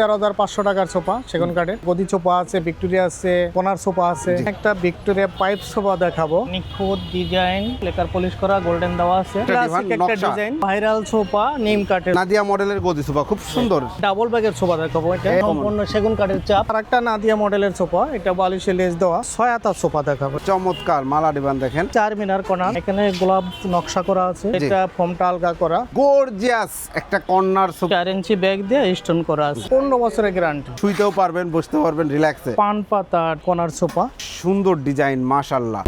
তেরো হাজার পাঁচশো টাকার সোফা সেগুন কাঠের। গদি সোফা আছে ভিক্টোরিয়া আছে কোনার সোফা আছে। একটা ভিক্টোরিয়া পাইপ সোফা দেখাবো। নিখুঁত ডিজাইন লেকার পলিশ করা গোল্ডেন দেওয়া আছে। ক্লাসিক ডিজাইন, একটা ডিজাইন। ভাইরাল সোফা নিম কাঠের। নাদিয়া মডেলের গদি সোফা খুব সুন্দর। ডাবল ব্যাগের সোফা দেখাবো এটা। সম্পূর্ণ সেগুন কাঠের চাপ। আর একটা নাদিয়া মডেলের সোফা এটা বালিশে লেজ দেওয়া। ছয় হাতার সোফা দেখাবো। চমৎকার মালা ডিবান দেখেন। চার মিনার কোনা এখানে গোলাপ নকশা করা আছে। এটা ফর্মটা আলগা করা। গর্জিয়াস একটা কর্নার সোফা। চার ইঞ্চি ব্যাগ দিয়ে স্টোন করা আছে। পনেরো বছরের গ্যারান্টি শুইতেও পারবেন বসতে পারবেন রিল্যাক্সে পান পাতা কোনার সোফা সুন্দর ডিজাইন মাশাল্লাহ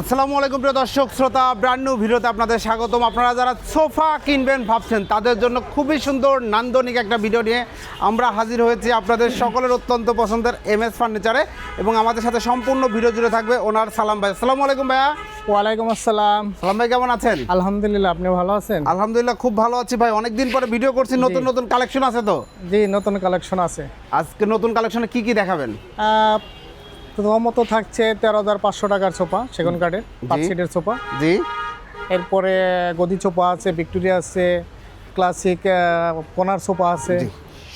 আসসালামু আলাইকুম প্রিয় দর্শক শ্রোতা ব্র্যান্ড নিউ ভিডিওতে আপনাদের স্বাগতম। আপনারা যারা সোফা কিনবেন ভাবছেন তাদের জন্য খুবই সুন্দর নান্দনিক একটা ভিডিও নিয়ে আমরা হাজির হয়েছি আপনাদের সকলের অত্যন্ত পছন্দের এম এস ফার্নিচারে এবং আমাদের সাথে সম্পূর্ণ ভিডিও জুড়ে থাকবে ওনার সালাম ভাই। আসসালামু আলাইকুম ভাইয়া। ওয়ালাইকুম আসসালাম। সালাম ভাই কেমন আছেন? আলহামদুলিল্লাহ আপনি ভালো আছেন? আলহামদুলিল্লাহ খুব ভালো আছি ভাই। অনেকদিন পরে ভিডিও করছি নতুন নতুন কালেকশন আছে তো? জি নতুন কালেকশন আছে। আজকে নতুন কালেকশনে কি কি দেখাবেন? প্রথমত থাকছে তেরো হাজার পাঁচশো টাকার সোফা সেগুন কাঠের পাঁচ সিটের সোফা জি। এরপরে গদি সোফা আছে ভিক্টোরিয়া আছে ক্লাসিক কোনার সোফা আছে।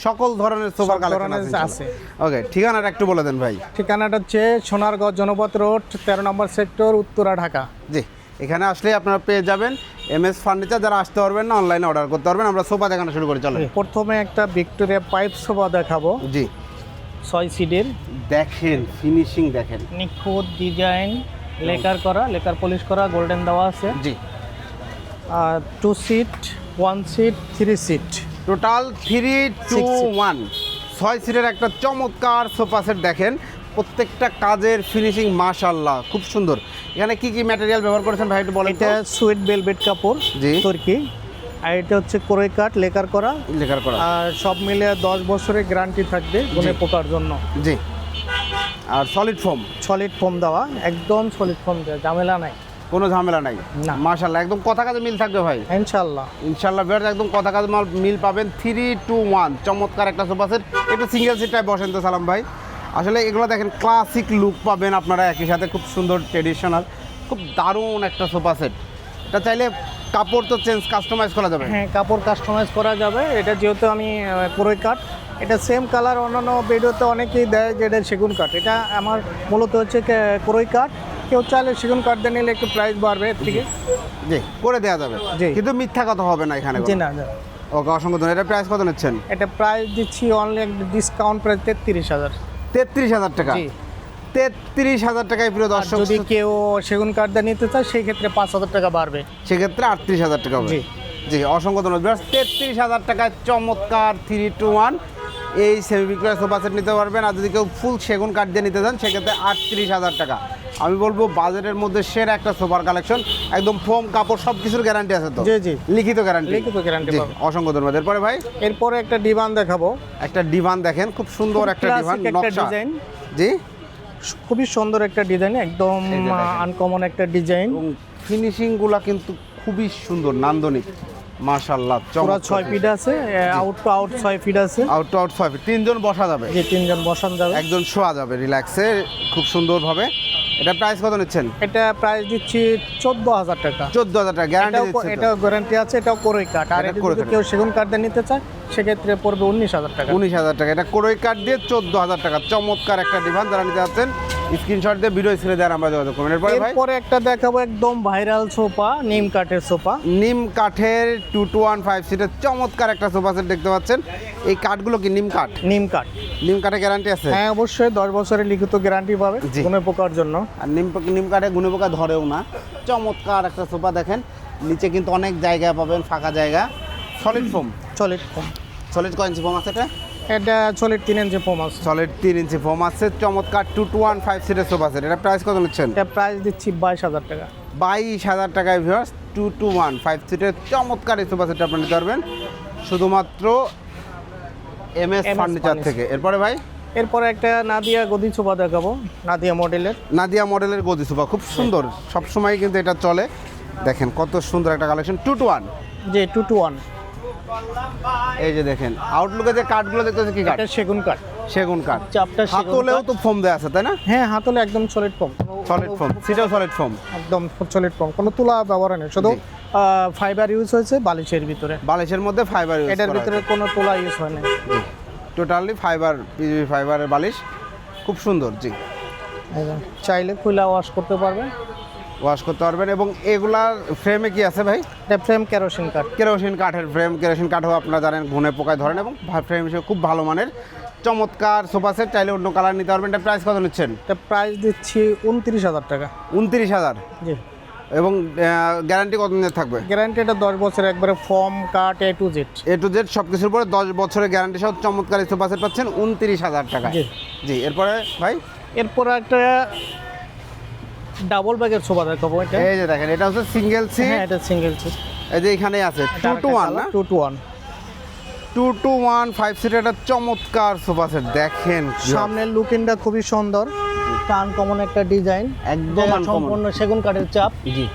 সকল ধরনের সোফার কালেকশন আছে। ওকে ঠিকানাটা একটু বলে দেন ভাই। ঠিকানাটা হচ্ছে সোনারগঞ্জ জনপথ রোড তেরো নম্বর সেক্টর উত্তরা ঢাকা। জি। এখানে আসলে আপনারা পেয়ে যাবেন এম এস ফার্নিচার যারা আসতে পারবেন না অনলাইনে অর্ডার করতে পারবেন আমরা সোফা দেখানো শুরু করে চলো প্রথমে একটা ভিক্টোরিয়া পাইপ সোফা দেখাবো। জি। ছয় সিডের। দেখেন ফিনিশিং দেখেন। নিখুঁত ডিজাইন লেকার করা লেকার পলিশ করা গোল্ডেন দেওয়া আছে। জি। আর two seat one seat three seat total three two one ছয় সিটের একটা চমৎকার সোফা সেট দেখেন। প্রত্যেকটা কাজের ফিনিশিং মাশাল্লাহ খুব সুন্দর। এখানে কি কি ম্যাটেরিয়াল ব্যবহার করেছেন ভাই একটু বলেন এটা সুইট বেলভেট কাপড় জি। তুর্কি। আর এটা হচ্ছে কোরই কাঠ লেকার করা। লেকার করা। আর সব মিলে দশ বছরের গ্যারান্টি থাকবে গুনে পোকার জন্য। জি। আর সলিড ফোম সলিড ফোম দেওয়া একদম সলিড ফোম দেওয়া ঝামেলা নাই। কোনো ঝামেলা নাই? না। মাশাল্লাহ একদম কথা কাজে মিল থাকবে ভাই। ইনশাল্লাহ ইনশাল্লাহ বের একদম কথা কাজে মাল মিল পাবেন। থ্রি টু ওয়ান চমৎকার একটা সোফা সেট একটু সিঙ্গেল সিটটায় বসেন তো সালাম ভাই। আসলে এগুলো দেখেন ক্লাসিক লুক পাবেন আপনারা একই সাথে খুব সুন্দর ট্রেডিশনাল খুব দারুণ একটা সোফা সেট এটা চাইলে কাপড় তো চেঞ্জ কাস্টমাইজ করা যাবে। হ্যাঁ কাপড় কাস্টমাইজ করা যাবে। এটা যেহেতু আমি কোরই কাঠ এটা সেম কালার অন্যান্য ভিডিওতে অনেকেই দেয় যে এটা সেগুন কাঠ এটা আমার মূলত হচ্ছে কোরই কাঠ কেউ চাইলে সেগুন কাঠ দিয়ে নিলে একটু প্রাইস বাড়বে এর থেকে। জি করে দেওয়া যাবে। জি। কিন্তু মিথ্যা কথা হবে না এখানে জি না না। ওকে অসংখ্য ধন্যবাদ। এটা প্রাইস কত নিচ্ছেন? এটা প্রাইস দিচ্ছি অনলি ডিসকাউন্ট প্রাইস তেত্রিশ হাজার। তেত্রিশ হাজার টাকা। জি। তেত্রিশ হাজার টাকায় প্রিয় দর্শক যদি কেউ সেগুন কাঠ দিয়ে নিতে চায় সেই ক্ষেত্রে পাঁচ হাজার টাকা বাড়বে। সেক্ষেত্রে আটত্রিশ হাজার টাকা হবে। জি। অসংখ্য ধন্যবাদ তেত্রিশ হাজার টাকায় চমৎকার থ্রি টু ওয়ান এই সেমি বিক্রয় সোফা সেট নিতে পারবেন। আর যদি কেউ ফুল সেগুন কাঠ দিয়ে নিতে চান সেক্ষেত্রে আটত্রিশ হাজার টাকা। আমি বলব বাজারের মধ্যে সেরা একটা সোফার কালেকশন একদম ফোম কাপড় সব কিছুর গ্যারান্টি আছে তো? জি, জি। লিখিত গ্যারান্টি লিখিত পাবেন। অসংখ্য ধন্যবাদ। এরপরে ভাই? এরপরে একটা ডিভান দেখাবো। একটা ডিভান দেখেন খুব সুন্দর একটা ডিভান নকশা। জি? খুবই সুন্দর একটা ডিজাইন একদম। আনকমন একটা ডিজাইন এবং ফিনিশিংগুলো কিন্তু খুবই সুন্দর নান্দনিক। মাশাল্লাহ পুরো ছয় ফিট আছে আউট টু আউট ছয় ফিট আছে। আউট টু আউট ছয় feet। তিনজন বসা যাবে। যে তিনজন বসান যাবে। একজন শোয়া যাবে রিল্যাক্সে খুব সুন্দরভাবে। এটা প্রাইস কত নিচ্ছেন? এটা প্রাইস দিচ্ছি চোদ্দ হাজার টাকা। চোদ্দ হাজার টাকা গ্যারান্টি দিচ্ছে এটাও গ্যারান্টি আছে এটাও কোরই কাঠ আর এটা এটা যদি কেউ সেগুন কাঠ নিতে চায় সেক্ষেত্রে পড়বে উনিশ হাজার টাকা। উনিশ হাজার টাকা। এটা কোরই কাঠ দিয়ে চোদ্দ হাজার টাকা। চমৎকার একটা ডিভান যারা নিতে যাচ্ছেন স্ক্রিনশট দিয়ে ভিডিও ছেড়ে দেওয়ার আমরা যোগাযোগ করবেন এরপরে ভাই? এরপরে একটা দেখাবো একদম ভাইরাল সোফা নিম কাঠের সোফা নিম কাঠের টু টু ওয়ান ফাইভ সিটের চমৎকার একটা সোফা সেট দেখতে পাচ্ছেন। এই কাঠগুলো কি নিম কাঠ? নিম কাঠ। নিম কাঠে গ্যারান্টি আছে? হ্যাঁ অবশ্যই দশ বছরের লিখিত গ্যারান্টি পাবে। কোনো পোকার জন্য। আর নিম নিম কাঠে গুনে পোকা ধরেও না। চমৎকার একটা সোফা দেখেন। নিচে কিন্তু অনেক জায়গা পাবেন ফাঁকা জায়গা। Solid foam solid foam solid কয় ইঞ্চি ফোম আছে এটা? এটা সলিড তিন ইঞ্চি ফোম আছে। সলিড তিন ইঞ্চি ফোম আছে চমৎকার টু টু ওয়ান ফাইভ সিটের সোফা সেট এটা প্রাইস কত নিচ্ছেন? এটা প্রাইস দিচ্ছি বাইশ হাজার টাকা। বাইশ হাজার টাকায় viewers two two one five সিটের চমৎকার এই সোফা সেটটা আপনি নিতে পারবেন। শুধুমাত্র এম এস ফার্নিচার থেকে। এরপরে ভাই? এরপরে একটা নাদিয়া গদি সোফা দেখাবো নাদিয়া মডেলের নাদিয়া মডেলের গদি সোফা খুব সুন্দর। সবসময় কিন্তু এটা চলে। দেখেন কত সুন্দর একটা কালেকশন টু টু ওয়ান যে টু টু ওয়ান এই যে দেখেন আউটলুকে যে কাঠগুলো দেখতেছে কি কাঠ এটা সেগুন কাঠ সেগুন কাঠ চাপটা হাতলেও। তো ফোম দেওয়া আছে তাই না? হ্যাঁ হাতলে একদম সলিড ফর্ম সলিড ফোম সেটাও সলিড ফোম একদম সলিড ফর্ম কোনো তুলা ব্যবহার নেই। শুধু ফাইবার ইউজ হয়েছে বালিশের ভিতরে। বালিশের মধ্যে ফাইবার ইউজ এটার ভিতরে কোনো তুলা ইউজ হয় না টোটালি ফাইবার পিজিবি ফাইবারের বালিশ। খুব সুন্দর জি। চাইলে খুলা ওয়াশ করতে পারবে ওয়াশ করতে পারবেন। এবং এগুলার ফ্রেমে কি আছে ভাই? এটা ফ্রেম কেরোসিন কাঠ কেরোসিন কাঠের ফ্রেম কেরোসিন কাঠও আপনারা জানেন ঘুনে পোকায় ধরেন এবং ফ্রেম হিসেবে খুব ভালো মানের। চমৎকার সোফা সেট চাইলে অন্য কালার নিতে পারবেন। এটা প্রাইস কত নিচ্ছেন? এটা প্রাইস দিচ্ছি উনত্রিশ হাজার টাকা। উনত্রিশ হাজার? জি। এবং গ্যারান্টি কত দিনের থাকবে? গ্যারান্টি এটা দশ বছর একবারে ফর্ম কাঠ A to Z A to Z সব কিছুর উপরে দশ বছরের গ্যারান্টি সহ চমৎকার সোফা সেট পাচ্ছেন উনত্রিশ হাজার টাকা জি। জি এরপরে ভাই? এরপরে একটা ডাবল ব্যাগের সোফা দেখাবো এটা। এই যে দেখেন এটা হচ্ছে সিঙ্গেল সিট হ্যাঁ এটা সিঙ্গেল সিট এই যে এখানে আছে টু টু ওয়ান না? Two two one two two one five seat একটা চমৎকার সোফা সেট দেখেন। সামনের লুকিংটা খুবই সুন্দর টান কমন একটা ডিজাইন একদম সম্পূর্ণ সেগুন কাঠের চাপ। জি।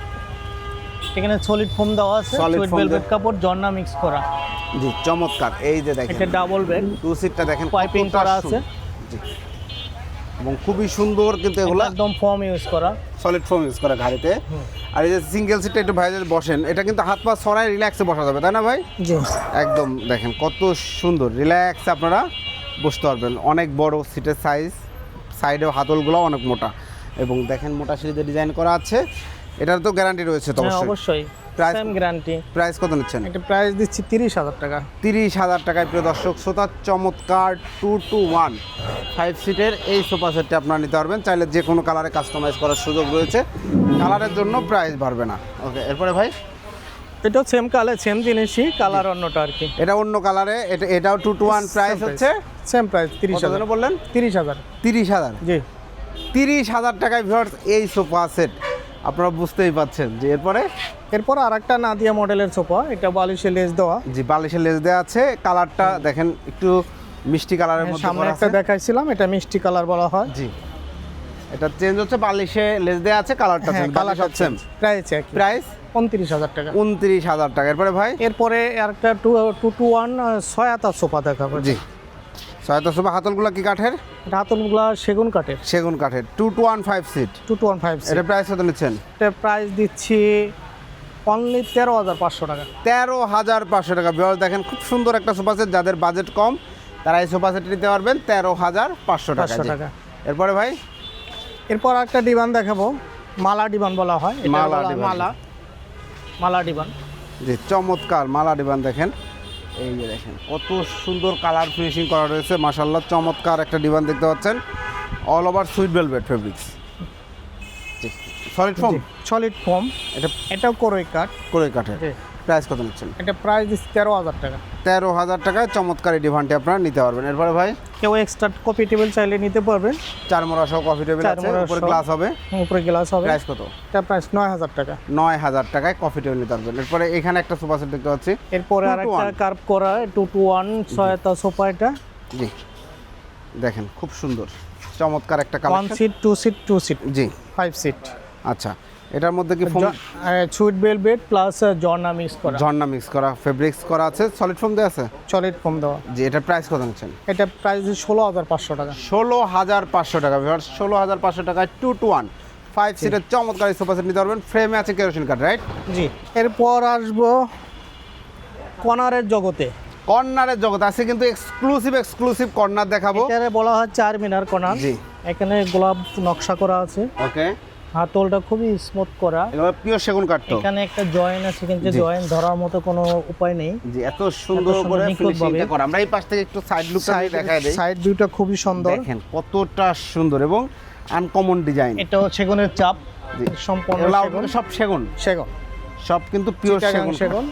এখানে সলিড ফোম দেওয়া আছে সুইট ভেলভেট কাপড় জর্না মিক্স করা। জি চমৎকার। এই যে দেখেন। এটা ডাবল বেড টু সিটটা দেখেন কতটা করা আছে। জি। এবং খুবই সুন্দর কিন্তু এগুলো একদম ফর্ম ইউজ করা। সলিড ফোম ইউজ করে গাড়িতে। আর এই যে সিঙ্গেল সিটটা একটু ভাই বসেন এটা কিন্তু হাত পা সরাই রিল্যাক্সে বসা যাবে তাই না ভাই? একদম দেখেন কত সুন্দর রিল্যাক্স আপনারা বসতে পারবেন। অনেক বড় সিটের সাইজ সাইডেও হাতলগুলো অনেক মোটা। এবং দেখেন মোটা সিরিজে ডিজাইন করা আছে এটার তো গ্যারান্টি রয়েছে তো হ্যাঁ অবশ্যই। Same guarantee. প্রাইস কত নিচ্ছেন? এটা প্রাইস দিচ্ছি তিরিশ হাজার টাকা। তিরিশ হাজার টাকায় প্রিয় দর্শক শ্রোতা চমৎকার টু টু ওয়ান ফাইভ সিটের এই সোফা সেটটি আপনারা নিতে পারবেন। চাইলে যে কোনো কালারে কাস্টমাইজ করার সুযোগ রয়েছে। কালারের জন্য প্রাইস বাড়বে না। ওকে এরপরে ভাই? এটাও সেম কালার সেম জিনিসই কালার অন্যটা আর কি। এটা অন্য কালারে এটা এটাও টু টু ওয়ান প্রাইস হচ্ছে। সেম প্রাইস তিরিশ হাজার। বললেন? তিরিশ হাজার। তিরিশ হাজার। জি। তিরিশ হাজার টাকায় ভিউয়ার্স এই সোফা সেট আপনারা বুঝতেই পাচ্ছেন যে এরপরে? এরপর আর একটা নাদিয়া মডেলের সোফা এটা বালিশে লেস দেওয়া। যে বালিশের লেজ দেওয়া আছে। কালারটা দেখেন একটু মিষ্টি কালারের মধ্যে সামনে একটা দেখাইছিলাম এটা মিষ্টি কালার বলা হয়। জি। এটা চেঞ্জ হচ্ছে বালিশে লেজ দেওয়া আছে কালারটা চেঞ্জ কালার সব সেম প্রাইস একই। প্রাইস উনত্রিশ হাজার টাকা। উনত্রিশ হাজার টাকা। এরপরে ভাই? এরপরে আর একটা টু টু টু ওয়ান ছয় সোফা দেখাবো। জি। সহায়তা সোফা হাতলগুলো কি কাঠের? হাতলগুলা সেগুন কাঠের। সেগুন কাঠের। Two two one five seat two two one five এটা প্রাইস কত নিচ্ছেন? এটা প্রাইস দিচ্ছি অনলি তেরো হাজার পাঁচশো টাকা। তেরো হাজার পাঁচশো টাকা। বিয়ার দেখেন খুব সুন্দর একটা সোফা সেট যাদের বাজেট কম তারা এই সোফা সেট নিতে পারবেন তেরো হাজার পাঁচশো টাকা। এরপরে ভাই? এরপর একটা ডিবান দেখাবো। মালা ডিবান বলা হয়। মালা মালা। মালা ডিবান যে চমৎকার মালা ডিবান দেখেন। এই যে দেখেন কত সুন্দর কালার ফিনিশিং করা রয়েছে মাসাল্লাহ চমৎকার একটা ডিভান দেখতে পাচ্ছেন। All over sweet velvet fabrics solid foam solid foam এটা এটাও কোরে কাঠ। করে কাঠের। প্রাইস কত নিচ্ছেন? এটা প্রাইস দিচ্ছি তেরো হাজার টাকা। তেরো হাজার টাকায় চমৎকার এই ডিভানটি আপনারা নিতে পারবেন। এরপরে ভাই? কেউ এক্সট্রা কফি টেবিল চাইলে নিতে পারবেন। চার মোড়া সহ কফি টেবিল আছে উপরে গ্লাস হবে। উপরে গ্লাস হবে। প্রাইস কত? এটা প্রাইস নয় হাজার টাকা। নয় হাজার টাকায় কফি টেবিল নিতে পারবেন। এরপরে এখানে একটা সোফা সেট দেখতে পাচ্ছি। এরপরে Two আর to একটা কার্ভ করা টু টু ওয়ান সহায়তা সোফা এটা। জি। দেখেন খুব সুন্দর। চমৎকার একটা one collection seat two seat two seat জি। ফাইভ সিট আচ্ছা। এটার মধ্যে কি ফোম সুইট বেলভেট প্লাস জর্না মিক্স করা। ঝর্ণা মিক্স করা ফেব্রিক্স করা আছে সলিড ফোম দেওয়া আছে? সলিড ফোম দেওয়া। জি এটার প্রাইস কত নিচ্ছেন? এটা প্রাইস ষোলো হাজার পাঁচশো টাকা। ষোলো হাজার পাঁচশো টাকা ভিউয়ার্স ষোলো হাজার পাঁচশো টাকায় টু টু ওয়ান ফাইভ সিটের চমৎকার সোফা সেট নিতে পারবেন। ফ্রেমে আছে কেরোসিন কার্ড রাইট জি। এরপর আসব কর্নারের জগতে। কর্নারের জগৎ আছে কিন্তু এক্সক্লুসিভ এক্সক্লুসিভ কর্নার দেখাবো। এটারে বলা হয় চার মিনার কর্নার। জি। এখানে গোলাপ নকশা করা আছে। ওকে হাতলটা খুবই স্মুথ করা। এগুলো পিওর সেগুন কাটতো এখানে একটা জয়েন আছে কিন্তু জয়েন ধরার মতো কোনো উপায় নেই। যে এত সুন্দর সুন্দর করে। ফিনিশিংটা করা। আমরা এই পাশ থেকে একটু সাইড লুকটা দেখাই দেই। সাইড ভিউটা খুবই সুন্দর। দেখেন কতটা সুন্দর এবং আনকমন ডিজাইন এটাও সেগুনের চাপ সম্পূর্ণ সব সেগুন। সেগুন। সব কিন্তু পিওর সেগুন। সেগুন।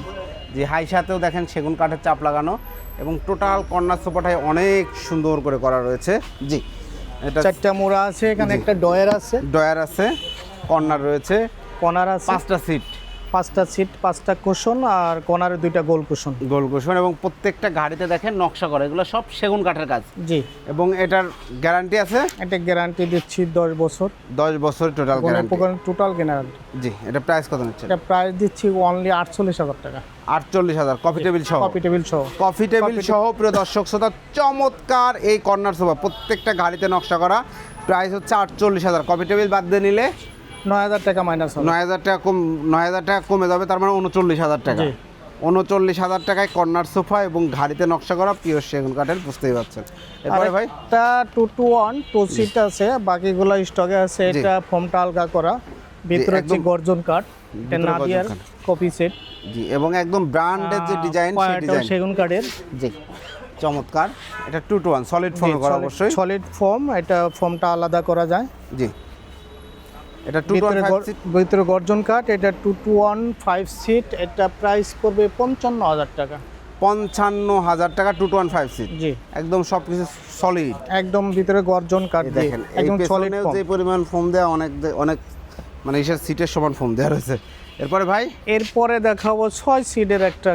যে হাই সাথেও দেখেন সেগুন কাঠের চাপ লাগানো এবং টোটাল কর্নার সোফাটায় অনেক সুন্দর করে করা রয়েছে। জি। এটা চারটা মোড়া আছে এখানে একটা ডয়ার আছে। ডয়ার আছে কর্নার রয়েছে। কর্নার আছে। পাঁচটা সিট। পাঁচটা সিট পাঁচটা কুশন আর কর্নারে দুইটা গোল কুশন। গোল কুশন এবং প্রত্যেকটা গাড়িতে দেখেন নকশা করা এগুলো সব সেগুন কাঠের কাজ। জি। এবং এটার গ্যারান্টি আছে? এটা গ্যারান্টি দিচ্ছি দশ বছর। দশ বছর টোটাল গ্যারান্টি টোটাল গ্যারান্টি জি এটা প্রাইস কত নিচ্ছে? এটা প্রাইস দিচ্ছি অনলি আটচল্লিশ হাজার টাকা। আটচল্লিশ হাজার কফি টেবিল সহ? কপি টেবিল সহ। কফি টেবিল সহ প্রিয় দর্শক শ্রোতা চমৎকার এই কর্নার সোফা প্রত্যেকটা গাড়িতে নকশা করা। প্রাইস হচ্ছে আটচল্লিশ হাজার। কফি টেবিল বাদ দিয়ে নিলে নয় হাজার টাকা মাইনাস নয় হাজার টাকা কম নয় হাজার টাকা কমে যাবে তার মানে উনচল্লিশ হাজার টাকা। উনচল্লিশ হাজার টাকায় কর্নার সোফা এবং গাড়িতে নকশা করা পিওর সেগুন কাঠের বুঝতেই পারছেন। এরপরে ভাই? Two two one two seat আছে বাকিগুলো স্টকে আছে এটা ফোমটা আলগা করা ভিতরে হচ্ছে গর্জন কাঠ এটা ভিতরে নাদিয়ার কপি সেট জি এবং একদম ব্র্যান্ডের যে ডিজাইন সেই ডিজাইন সেগুন কাঠের। জি চমৎকার। এটা টু টু ওয়ান সলিড ফোমে করা অবশ্যই। সলিড ফোম এটা ফোমটা আলাদা করা যায়। জি। এটা ভিতরে ভিতরে গর্জন কাঠ এটা two two one five seat এটা প্রাইস পড়বে পঞ্চান্ন হাজার টাকা। পঞ্চান্ন হাজার টাকা two two one five seat জি। একদম সব কিছু সলিড একদম ভিতরে গর্জন কাঠ দেখেন একদম সলিড যে পরিমাণ ফোম দেওয়া অনেক অনেক মানে ইসের সিটের সমান ফোম দেওয়া রয়েছে। এরপরে ভাই? এরপরে দেখাবো ছয় সিটের একটা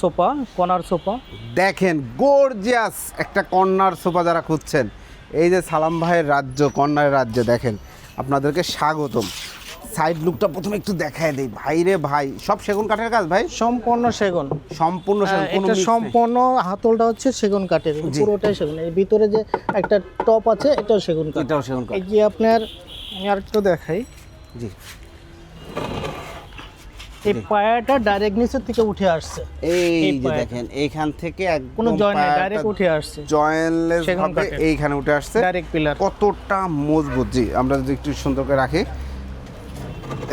সোফা কর্নার সোফা। দেখেন গর্জিয়াস একটা কর্নার সোফা যারা খুঁজছেন। এই যে সালাম ভাইয়ের রাজ্য কর্নারের রাজ্য দেখেন। আপনাদেরকে স্বাগতম। সাইড লুকটা প্রথমে একটু দেখায় দেই। ভাই রে ভাই সব সেগুন কাঠের কাজ ভাই? সম্পূর্ণ সেগুন। সম্পূর্ণ সেগুন, এটা সম্পূর্ণ হাতলটা হচ্ছে সেগুন কাঠের পুরোটাই সেগুন। এর ভিতরে যে একটা টপ আছে এটাও সেগুন কাঠ। এটাও সেগুন কাঠ। এই যে আপনার আমি আরেকটু দেখাই। জি। এই পায়াটা ডাইরেক্ট নিচের থেকে উঠে আসছে। এই যে দেখেন এইখান থেকে একদম কোনো নাই ডাইরেক্ট উঠে আসছে। জয়েন্টলেস ভাবে এইখানে উঠে আসছে। ডাইরেক্ট পিলার কতটা মজবুত। জি আমরা যদি একটু সুন্দর করে রাখি।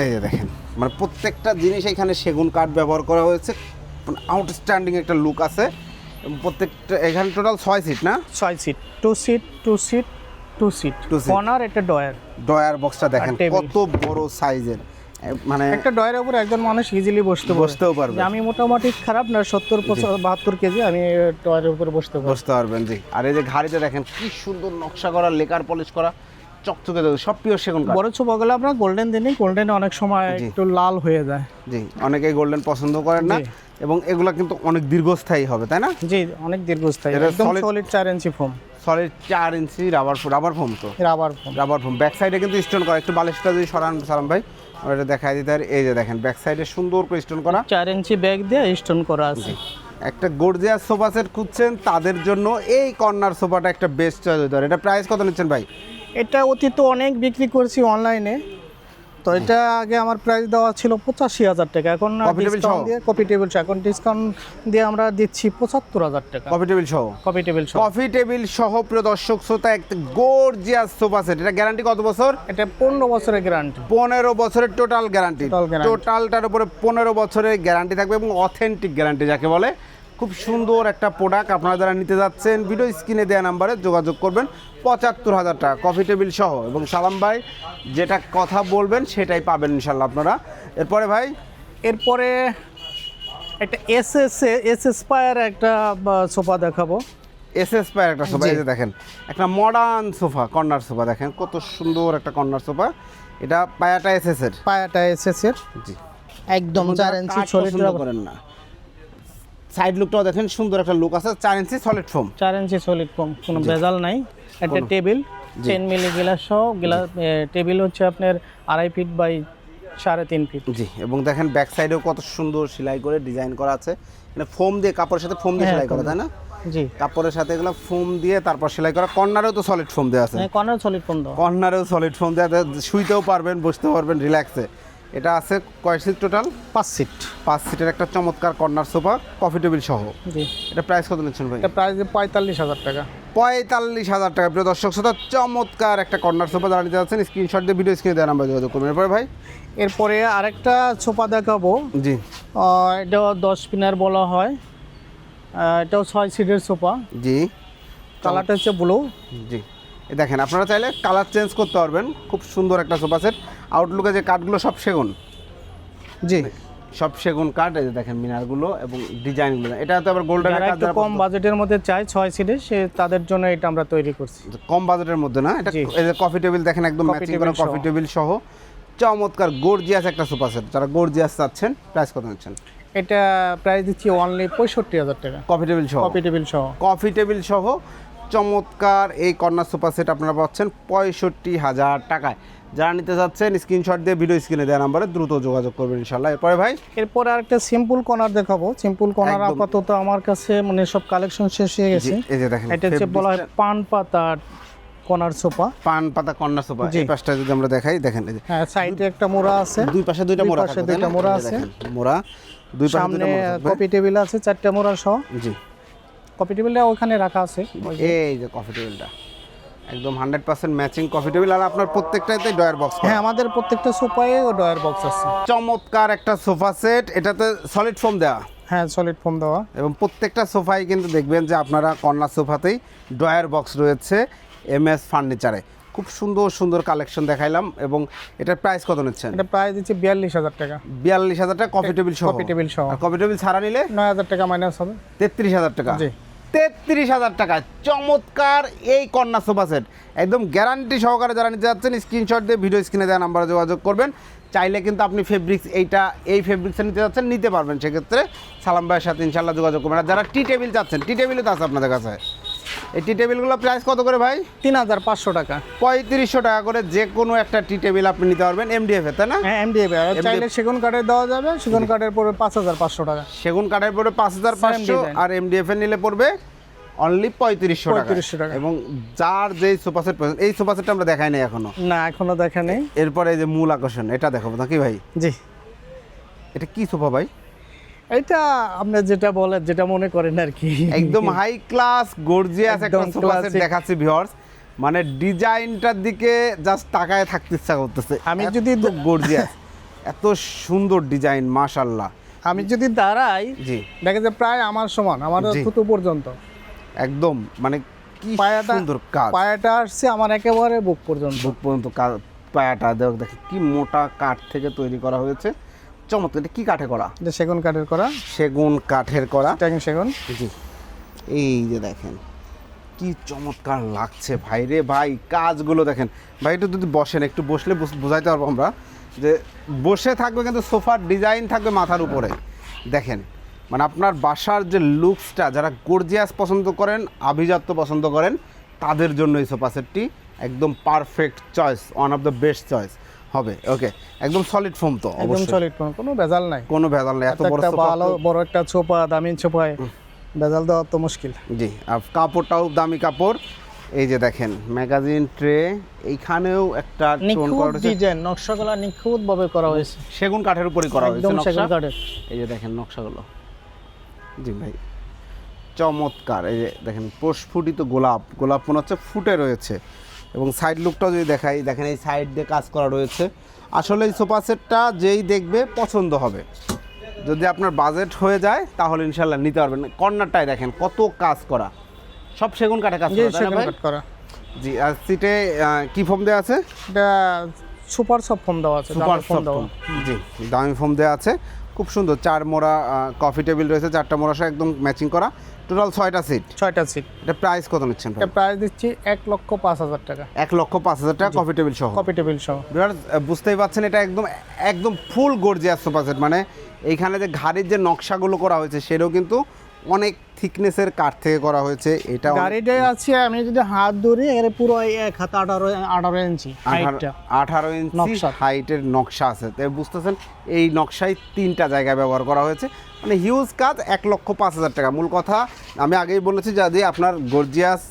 এই যে দেখেন মানে প্রত্যেকটা জিনিস এখানে সেগুন কাঠ ব্যবহার করা হয়েছে। আউটস্ট্যান্ডিং একটা লুক আছে। প্রত্যেকটা এখানে টোটাল ছয় সিট না? ছয় seat two seat two seat two seat. Corner একটা ডয়ার ডয়ার বক্সটা দেখেন কত বড় সাইজের মানে একটা ডয়ের উপর একজন মানুষ ইজিলি বসতে বসতেও পারবে। আমি মোটামুটি খারাপ না সত্তর বাহাত্তর কেজি আমি ডয়ের উপরে বসতে বসতে পারবেন জি। আর এই যে ঘাড়িতে দেখেন কি সুন্দর নকশা করা লেকার পলিশ করা চকচকে দেবে সব পিওর সেগুন কাঠ। বড় ছোপাগুলো আপনার গোল্ডেন দিনই গোল্ডেন অনেক সময় একটু লাল হয়ে যায়। জি অনেকেই গোল্ডেন পছন্দ করেন না এবং এগুলা কিন্তু অনেক দীর্ঘস্থায়ী হবে তাই না? জি অনেক দীর্ঘস্থায়ী একদম সলিড চার ইঞ্চি ফোম সলিড চার ইঞ্চি রাবার রাবার ফোম তো। Rubber foam rubber foam back সাইডে কিন্তু স্টোন করা একটু বালিশটা যদি সরান সালাম ভাই। আমরা এটা দেখাই দিতে পারি এই যে দেখেন ব্যাক সাইডে সুন্দর করে স্টোন করা। চার ইঞ্চি ব্যাগ দিয়ে স্টোন করা আছে। একটা গর্জিয়াস সোফা সেট খুঁজছেন তাদের জন্য এই কর্নার সোফাটা একটা বেস্ট চয়েস হতে পারে। এটা প্রাইস কত নিচ্ছেন ভাই? এটা অতীত অনেক বিক্রি করছি অনলাইনে তো এটা আগে আমার প্রাইস দেওয়া ছিল পঁচাশি হাজার টাকা। এখন ডিসকাউন্ট সহ? দিয়ে কপি টেবিল এখন ডিসকাউন্ট দিয়ে আমরা দিচ্ছি পঁচাত্তর হাজার টাকা। কফি টেবিল সহ? কপি টেবিল সহ। কফি টেবিল সহ প্রিয় দর্শক শ্রোতা একটা গর্জিয়াস সোফা সেট এটা গ্যারান্টি কত বছর? এটা পনেরো বছরের গ্যারান্টি পনেরো বছরের টোটাল গ্যারান্টি টোটালটার উপরে পনেরো বছরের গ্যারান্টি থাকবে এবং অথেন্টিক গ্যারান্টি যাকে বলে খুব সুন্দর একটা প্রোডাক্ট আপনারা যারা নিতে যাচ্ছেন ভিডিও স্ক্রিনে দেওয়া নাম্বারে যোগাযোগ করবেন পঁচাত্তর হাজার টাকা কফি টেবিল সহ। এবং সালাম ভাই যেটা কথা বলবেন সেটাই পাবেন ইনশাল্লাহ আপনারা। এরপরে ভাই এরপরে একটা এস এস এস এস পায়ার একটা সোফা দেখাবো। এস এস পায়ের একটা সোফা। এই যে দেখেন একটা মডার্ন সোফা কর্নার সোফা দেখেন কত সুন্দর একটা কর্নার সোফা। এটা পায়াটা এস এস এর। পায়াটা এস এস এর। জি। একদম চার ইঞ্চি সলিড করেন না। সাইড লুকটাও দেখেন সুন্দর একটা লুক আছে চার ইঞ্চি সলিড ফোম চার ইঞ্চি সলিড কম কোনো ভেজাল নাই। একটা টেবিল টেন মিলি গ্লাস সহ গ্লাস টেবিল হচ্ছে আপনার আড়াই ফিট বাই সাড়ে তিন ফিট জি এবং দেখেন ব্যাক সাইডেও কত সুন্দর সেলাই করে ডিজাইন করা আছে। মানে ফোম দিয়ে কাপড়ের সাথে ফোম দিয়ে হ্যাঁ, সেলাই করা তাই না? জি। কাপড়ের সাথে এগুলো ফোম দিয়ে তারপর সেলাই করা কর্নারেও তো সলিড ফোম দেওয়া আছে। কর্নার সলিড কম দেওয়া। কর্নারেও সলিড ফোম দেওয়া শুইতেও পারবেন বসতেও পারবেন রিল্যাক্সে এটা আছে কয় সিট টোটাল পাঁচ সিট পাঁচ সিটের একটা চমৎকার কর্নার সোফা কফি টেবিল সহ। জি। এটা প্রাইস কত নিচ্ছেন ভাই? এটা প্রাইস পঁয়তাল্লিশ হাজার টাকা। পঁয়তাল্লিশ হাজার টাকা। প্রিয় দর্শক শ্রোতা চমৎকার একটা কর্নার সোফা দাঁড়িয়ে যাচ্ছেন। স্ক্রিনশট দিয়ে ভিডিও স্ক্রিনে দেওয়া নাম্বার যোগাযোগ করবেন। এরপরে ভাই? এরপরে আরেকটা সোফা দেখাবো। জি। এটাও দশ পিনার বলা হয়। এটাও ছয় সিটের সোফা জি। কালারটা হচ্ছে ব্লু জি। দেখেন আপনারা চাইলে কালার চেঞ্জ করতে পারবেন। খুব সুন্দর একটা সোফা সেট আউটলুকে যে কাঠগুলো সব সেগুন। জি। সব সেগুন কাঠ এই যে দেখেন মিনারগুলো এবং ডিজাইনগুলো। এটা তো আবার গোল্ডেন একটু কম বাজেটের মধ্যে চাই ছয় সিটের সে তাদের জন্য এটা আমরা তৈরি করছি। কম বাজেটের মধ্যে না? এটা এই যে কফি টেবিল দেখেন একদম ম্যাচিং করা কফি টেবিল সহ। চমৎকার গর্জিয়াস একটা সোফা সেট যারা গর্জিয়াস চাচ্ছেন প্রাইস কত নিচ্ছেন? এটা প্রাইস দিচ্ছি অনলি পঁয়ষট্টি হাজার টাকা। কফি টেবিল সহ। কপি টেবিল সহ। কফি টেবিল সহ। চমৎকার এই কর্নার সোফা সেট আপনারা পাচ্ছেন পঁয়ষট্টি হাজার টাকায়। যারা নিতে চাচ্ছেন স্ক্রিনশট দিয়ে ভিডিও স্ক্রিনে দেওয়া নাম্বারে দ্রুত যোগাযোগ করবেন ইনশাল্লাহ এরপরে ভাই? এরপর আরেকটা সিম্পল কর্নার দেখাবো। সিম্পল কর্নার আপাতত আমার কাছে মানে সব কালেকশন শেষ হয়ে গেছে। এই যে দেখেন এটা হচ্ছে বলা হয় পান পাতা কর্নার সোফা পান পাতা কর্নার সোফা। এই পাশটা যদি আমরা দেখাই দেখেন এই যে। হ্যাঁ সাইডে একটা মোড়া আছে। দুই পাশে দুইটা দুই মোড়া তাই দুইটা? মোড়া আছে। মোড়া। দুই পাশে দুইটা মোড়া। কপি টেবিল আছে চারটা মোড়া সহ। জি। কপি টেবিলটা ওখানে রাখা আছে। এই যে কফি টেবিলটা একদম hundred percent matching coffee table আর আপনার প্রত্যেকটাতে ডয়ার বক্স হ্যাঁ আমাদের প্রত্যেকটা সোফায় ও ডয়ার বক্স আছে। চমৎকার একটা সোফা সেট এটাতে সলিড ফোম দেওয়া। হ্যাঁ সলিড ফোম দেওয়া। এবং প্রত্যেকটা সোফায় কিন্তু দেখবেন যে আপনারা কর্নার সোফাতেই ডয়ার বক্স রয়েছে এম এস ফার্নিচারে খুব সুন্দর সুন্দর কালেকশন দেখাইলাম এবং এটার প্রাইস কত নিচ্ছেন? এটা প্রায় দিচ্ছে বিয়াল্লিশ হাজার টাকা। বিয়াল্লিশ হাজার টাকা কফি টেবিল সহ। কপি টেবিল সহ। কফি টেবিল ছাড়া নিলে নয় হাজার টাকা মাইনাস হবে। তেত্রিশ হাজার টাকা। জি। তেত্রিশ হাজার টাকা। চমৎকার এই কন্যা সোফা সেট। একদম গ্যারান্টি সহকারে যারা নিতে যাচ্ছেন, স্ক্রিনশট দিয়ে ভিডিও স্ক্রিনে দেওয়া নাম্বারে যোগাযোগ করবেন। চাইলে কিন্তু আপনি ফেব্রিক্স এইটা, এই ফেব্রিক্সে নিতে যাচ্ছেন, নিতে পারবেন। সেক্ষেত্রে সালাম ভাইয়ের সাথে ইনশাল্লাহ যোগাযোগ করবেন। আর যারা টি টেবিল চাচ্ছেন টি টেবিলও তো আছে আপনাদের কাছে। এই টি টেবিলগুলো প্রাইস কত করে ভাই? তিন হাজার পাঁচশো টাকা। পঁয়ত্রিশশো টাকা করে যে কোনো একটা টি টেবিল আপনি নিতে পারবেন এমডিএফ এ তাই না? হ্যাঁ এমডিএফ চাইলে সেগুন কাঠের দেওয়া যাবে সেগুন কাঠের পড়বে পাঁচ হাজার পাঁচশো টাকা। সেগুন কাঠের পড়বে পাঁচ হাজার পাঁচশো। আর এমডিএফ এর নিলে পড়বে অনলি পঁয়ত্রিশশো টাকা। 3500 টাকা। এবং যার যেই সোফা সেট পছন্দ এই সোফা সেটটা আমরা দেখাই নাই এখনও। না এখনও দেখা নেই। এরপরে এই যে মূল আকর্ষণ এটা দেখাবো নাকি ভাই? জি। এটা কি সোফা ভাই? এটা আপনি যেটা বলেন যেটা মনে করেন আর কি। একদম হাই ক্লাস গর্জিয়াস একটা সোফা সেট দেখাচ্ছি ভিউয়ার্স মানে ডিজাইনটার দিকে জাস্ট তাকায় থাকতে ইচ্ছা করতেছে। আমি যদি- গর্জিয়াস এত সুন্দর ডিজাইন মাশাল্লাহ আমি যদি দাঁড়াই জি। দেখে যে প্রায় আমার সমান আমার। থুতু পর্যন্ত। একদম মানে কি পায়াটা সুন্দর কাজ। পায়াটা আসছে আমার একেবারে বুক পর্যন্ত। বুক পর্যন্ত পায়াটা দেখ দেখে কি মোটা কাঠ থেকে তৈরি করা হয়েছে। চমৎকার এটা কি কাঠে করা সেগুন কাঠের করা সেগুন কাঠের করা সেগুন। জি। এই যে দেখেন কি চমৎকার লাগছে ভাই রে ভাই কাজগুলো দেখেন। ভাই একটু যদি বসেন একটু বসলে বুঝ- বুঝাইতে পারব আমরা যে বসে থাকবে কিন্তু সোফার ডিজাইন থাকবে মাথার উপরে। দেখেন মানে আপনার বাসার যে লুকসটা যারা গর্জিয়াস পছন্দ করেন আভিজাত্য পছন্দ করেন তাদের জন্য এই সোফা সেটটি একদম perfect choice one of the best choice হবে ওকে একদম সলিড ফোম তো একদম সলিড কোনো ভেজাল নাই। কোনো ভেজাল নেই এত বড় ভালো বড় একটা ছোপা দামি ছোপায় ভেজাল দেওয়া তো মুশকিল। জি আর কাপড়টাও দামি কাপড়। এই যে দেখেন ম্যাগাজিন ট্রে এইখানেও একটা নিখুঁত ডিজাইন নকশাগুলো নিখুঁত ভাবে করা হয়েছে। সেগুন কাঠের উপরই করা হয়েছে একদম নকশা। সেগুন কাঠের। এই যে দেখেন নকশাগুলো। জি ভাই চমৎকার। এই যে দেখেন প্রস্ফুটিত গোলাপ গোলাপ মনে হচ্ছে ফুটে রয়েছে। এবং সাইড লুকটাও যদি দেখাই দেখেন এই সাইড দিয়ে কাজ করা রয়েছে। আসলে এই সোফা সেটটা যেই দেখবে পছন্দ হবে। যদি আপনার বাজেট হয়ে যায় তাহলে ইনশাল্লাহ নিতে পারবেন। কর্নারটায় দেখেন কত কাজ করা। সব সেগুন কাঠে কাজ করা জি আর সিটে কি ফোম দেওয়া আছে? এটা সুপার সব ফোম দেওয়া আছে সুপার ফোম দেওয়া। জি দামি ফোম দেওয়া আছে। খুব সুন্দর। চার মোড়া কফি টেবিল রয়েছে চারটা মোড়া একদম ম্যাচিং করা। টোটাল ছয়টা সিট ছয়টা সিট এটা প্রাইস কত নিচ্ছেন এটা প্রাইস দিচ্ছি এক লক্ষ পাঁচ হাজার টাকা। এক লক্ষ পাঁচ হাজার টাকা কফি টেবিল সহ। টেবিল সহ। Viewers, বুঝতেই পারছেন এটা একদম একদম ফুল গর্জিয়াস সোফা সেট মানে এইখানে যে ঘাড়ির যে নকশাগুলো করা হয়েছে সেটাও কিন্তু অনেক থিকনেসের কাঠ থেকে করা হয়েছে। এটা গাড়িটাই আছে আমি যদি হাত ধরি এর পুরো এই এক হাত আঠারো আঠারো ইঞ্চি হাইটটা আঠারো ইঞ্চি হাইটের নকশা আছে। তাই বুঝতেছেন এই নকশায় তিনটা জায়গায় ব্যবহার করা হয়েছে। মানে হিউজ কাজ এক লক্ষ পাঁচ হাজার টাকা। মূল কথা আমি আগেই বলেছি যদি আপনার গর্জিয়াস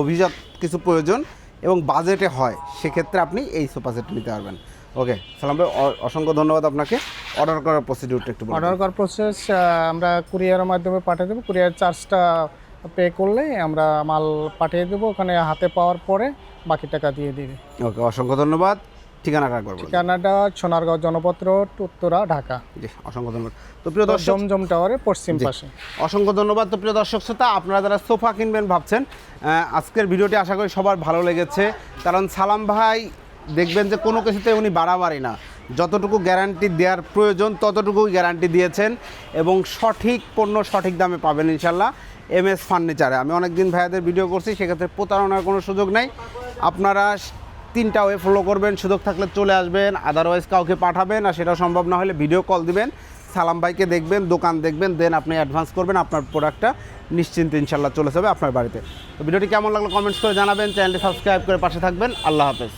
অভিজাত কিছু প্রয়োজন এবং বাজেটে হয় সেক্ষেত্রে আপনি এই সোফা সেট নিতে পারবেন। ওকে সালাম ভাই অসংখ্য ধন্যবাদ আপনাকে। অর্ডার করার প্রসিডিউরটা একটু অর্ডার করার প্রসেস আমরা কুরিয়ারের মাধ্যমে পাঠিয়ে দেবো। কুরিয়ার চার্জটা পে করলে আমরা মাল পাঠিয়ে দেবো ওখানে হাতে পাওয়ার পরে বাকি টাকা দিয়ে দিবে। ওকে অসংখ্য ধন্যবাদ। ঠিকানাটা সোনারগাঁও জনপত্র উত্তরা ঢাকা। জি অসংখ্য ধন্যবাদ। তো প্রিয় দর্শক জমজম টাওয়ারের পশ্চিম পাশে। অসংখ্য ধন্যবাদ। তো প্রিয় দর্শক শ্রোতা আপনারা যারা সোফা কিনবেন ভাবছেন আজকের ভিডিওটি আশা করি সবার ভালো লেগেছে। কারণ সালাম ভাই দেখবেন যে কোনো কিছুতে উনি বাড়াবাড়ি না। যতটুকু গ্যারান্টি দেওয়ার প্রয়োজন, ততটুকুই গ্যারান্টি দিয়েছেন এবং সঠিক পণ্য সঠিক দামে পাবেন ইনশাল্লাহ এম এস ফার্নিচারে। আমি অনেকদিন ভাইয়াদের ভিডিও করছি, সেক্ষেত্রে প্রতারণার কোনো সুযোগ নাই। আপনারা তিনটা ওয়ে ফলো করবেন, সুযোগ থাকলে চলে আসবেন আদারওয়াইজ কাউকে পাঠাবেন আর সেটাও সম্ভব না হলে ভিডিও কল দিবেন। সালাম ভাইকে দেখবেন, দোকান দেখবেন দেন আপনি অ্যাডভান্স করবেন, আপনার প্রোডাক্টটা নিশ্চিন্তে ইনশাল্লাহ চলে যাবে আপনার বাড়িতে। তো ভিডিওটি কেমন লাগল কমেন্টস করে জানাবেন চ্যানেলটি সাবস্ক্রাইব করে পাশে থাকবেন, আল্লাহ হাফেজ।